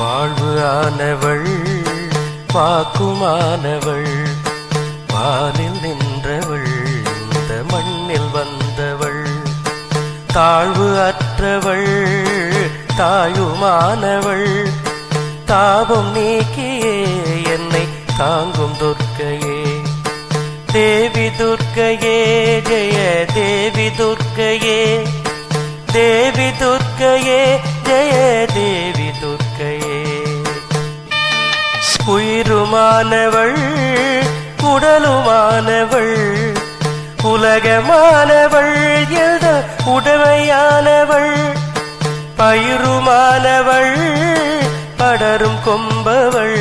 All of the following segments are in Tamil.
வாழ்வு ஆனவள் பாக்குமானவள் வானில் நின்றவள் இந்த மண்ணில் வந்தவள். தாழ்வு அற்றவள் தாயுமானவள் தாபம் நீக்கியே என்னை தாங்கும் துர்க்கையே. தேவி துர்க்கையே ஜெய தேவி துர்க்கையே. தேவி துர்க்கையே உயிருமானவள் உடலுமானவள் உலகமானவள் எத உடமையானவள் பயிருமானவள் படரும் கொம்பவள்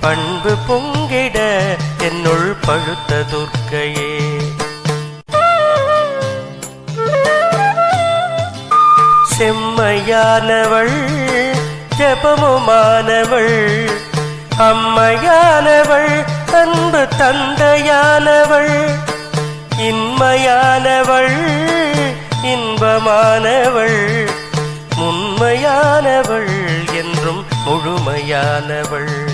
பண்பு பொங்கிட என்னுள் பழுத்த துர்க்கையே. செம்மையானவள் ஜபமுமானவள் அம்மையானவள் அன்பு தந்தையானவள் இன்மையானவள் இன்பமானவள் உண்மையானவள் என்றும் முழுமையானவள்.